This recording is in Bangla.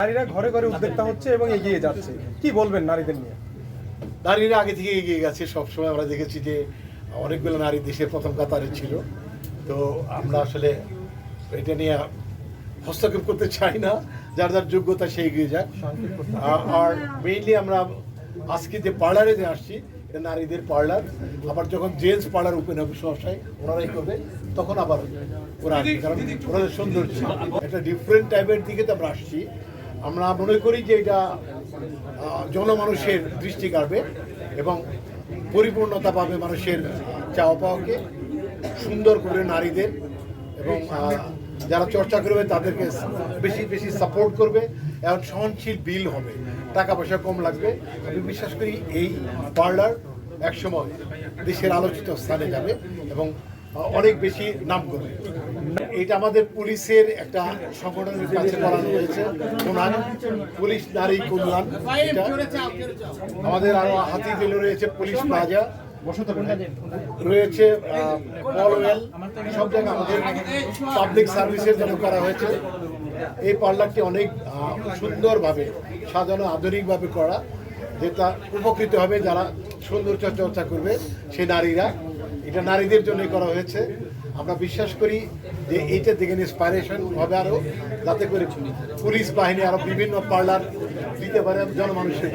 নারীরা ঘরে ঘরে উদ্যোক্তা হচ্ছে এবং এগিয়ে যাচ্ছে। কি বলবেন নারীদের নিয়ে? নারীরা আগে থেকে এগিয়ে গেছে। সবসময় আমরা দেখেছি যে অনেকগুলো নারী দেশের প্রথম কাতারে ছিল। তো আমরা আসলে এটা নিয়ে হস্তক্ষেপ করতে চাই না। যার যার যোগ্যতা সে এগিয়ে যাক। আর মেইনলি আমরা আজকে যে পার্লারে যে আসছি, এটা নারীদের পার্লার। আবার যখন জেন্টস পার্লার ওপেন হবে সহসায় ওনারাই করবে, তখন আবার ওরা কারণ ওনাদের সৌন্দর্য একটা ডিফারেন্ট টাইপের দিকে তো আমরা আসছি। আমরা মনে করি যে এটা জনমানুষের দৃষ্টি কাড়বে এবং পরিপূর্ণতা পাবে মানুষের চাওয়া পাওয়াকে সুন্দর করে নারীদের এবং যারা চর্চা করবে তাদেরকে বেশি বেশি সাপোর্ট করবে এবং সহনশীল বিল হবে। টাকা পয়সা কম লাগবে। আমি বিশ্বাস করি এই পার্লার একসময় দেশের আলোচিত স্থানে যাবে এবং অনেক বেশি নাম করবে এটা আমাদের পুলিশের একটা সংগঠনের কাছে করানো হয়েছে ওনার পুলিশ নারী কল্যাণ আমাদের আরও হাতি দিলে রয়েছে পুলিশ প্লাজা। রয়েছে পলওয়েল সব জায়গায় আমাদের পাবলিক সার্ভিসের জন্য করা হয়েছে। এই পার্লারটি অনেক সুন্দরভাবে সাজানো, আধুনিকভাবে করা, যেটা উপকৃত হবে যারা সৌন্দর্য চর্চা করবে, সেই নারীরা। এটা নারীদের জন্য করা হয়েছে আমরা বিশ্বাস করি যে এইটা থেকে ইন্সপাইরেশন হবে আরও যাতে করে পুলিশ বাহিনী আরও বিভিন্ন পার্লার দিতে পারে, জনমানুষের।